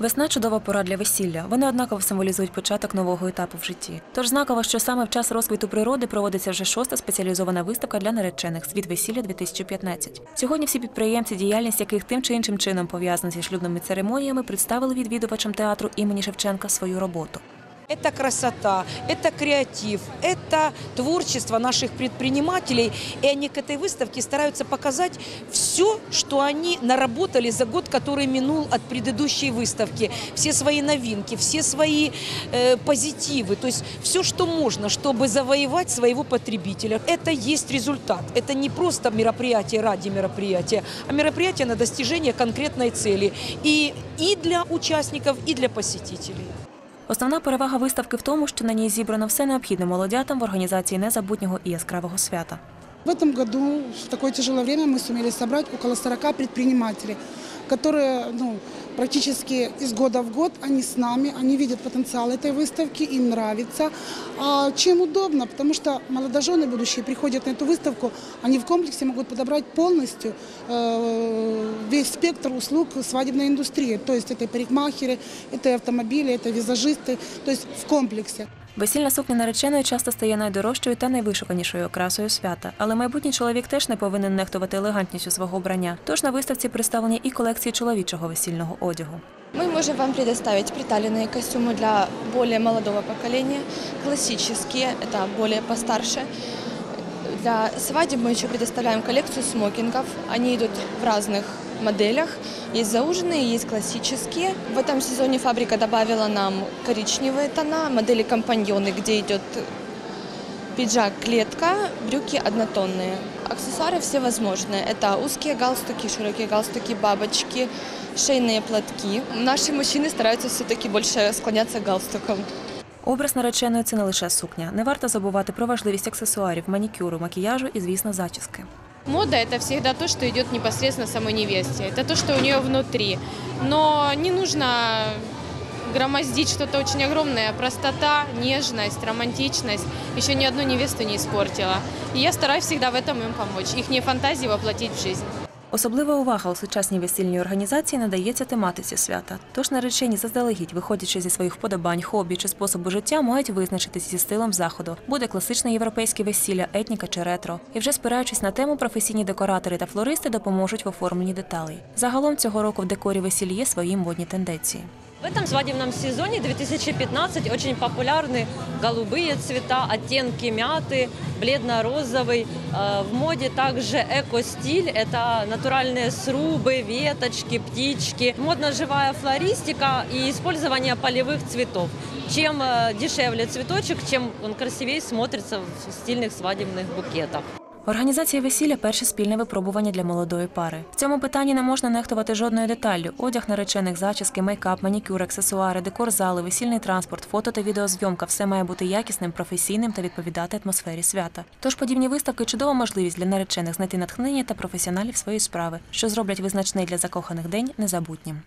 Весна чудова пора для весілля. Вони однаково символізують початок нового етапу в житті. Тож знаково, що саме в час розквіту природи проводиться вже шоста спеціалізована виставка для наречених Світ весілля 2015 Сьогодні всі підприємці, діяльність яких тим чи іншим чином пов'язана зі шлюбними церемоніями, представили відвідувачам театру імені Шевченка свою роботу. Это красота, это креатив, это творчество наших предпринимателей. И они к этой выставке стараются показать все, что они наработали за год, который минул от предыдущей выставки. Все свои новинки, все свои э, позитивы. То есть все, что можно, чтобы завоевать своего потребителя. Это есть результат. Это не просто мероприятие ради мероприятия, а мероприятие на достижение конкретной цели. И, и для участников, и для посетителей. Основна перевага виставки в тому, що на ній зібрано все необхідне молодятам в організації незабутнього і яскравого свята. В этом году, в такое тяжелое время, мы сумели собрать около 40 предпринимателей, которые ну, практически из года в год, они с нами, они видят потенциал этой выставки, им нравится. А чем удобно? Потому что молодожены будущие приходят на эту выставку, они в комплексе могут подобрать полностью э, весь спектр услуг свадебной индустрии. То есть это парикмахеры, это автомобили, это визажисты, то есть в комплексе. Весільна сукня нареченої часто стає найдорожчою та найвишуканішою окрасою свята. Але майбутній чоловік теж не повинен нехтувати елегантністю свого обрання. Тож на виставці представлені і колекції чоловічого весільного одягу. Мы можем вам предоставить приталенные костюмы для более молодого поколения, классические, это более постарше. Для свадеб мы еще предоставляем коллекцию смокингов. Они идут в разных моделях. Есть зауженные, есть классические. В этом сезоне фабрика добавила нам коричневые тона, модели компаньоны, где идет пиджак клетка, брюки однотонные. Аксессуары всевозможные. Это узкие галстуки, широкие галстуки, бабочки, шейные платки. Наши мужчины стараются все-таки больше склоняться к галстукам. Образ нареченої це не лише сукня. Не варто забувати про важливість аксесуарів, манікюру, макіяжу і, звісно, зачіски. Мода – это всегда то, что идет непосредственно самой невесте. Это то, что у нее внутри. Но не нужно громоздить что-то очень огромное. Простота, нежность, романтичность еще ни одну невесту не испортила. И я стараюсь всегда в этом им помочь. Их фантазии воплотить в жизнь. Особлива увага у сучасній весільній організації надається тематиці свята. Тож наречені заздалегідь, виходячи зі своїх вподобань, хобі чи способу життя, мають визначитись зі стилем заходу. Буде класичне європейське весілля, етніка чи ретро. І вже спираючись на тему, професійні декоратори та флористи допоможуть в оформленні деталей. Загалом цього року в декорі весіль є свої модні тенденції. В этом свадебном сезоне 2015 очень популярны голубые цвета, оттенки мяты, бледно-розовый. Э, В моде также эко-стиль. Это натуральные срубы, веточки, птички. Модно живая флористика и использование полевых цветов. Чем э, дешевле цветочек, чем он красивее смотрится в стильных свадебных букетах. Організація весілля перше спільне випробування для молодої пари. В цьому питанні не можна нехтувати жодною деталлю: одяг наречених, зачіски, мейкап, манікюр, аксесуари, декор зали, весільний транспорт, фото та відеозйомка все має бути якісним, професійним та відповідати атмосфері свята. Тож подібні виставки чудова можливість для наречених знайти натхнення та професіоналів своєї справи, що зроблять визначний для закоханих день незабутнім.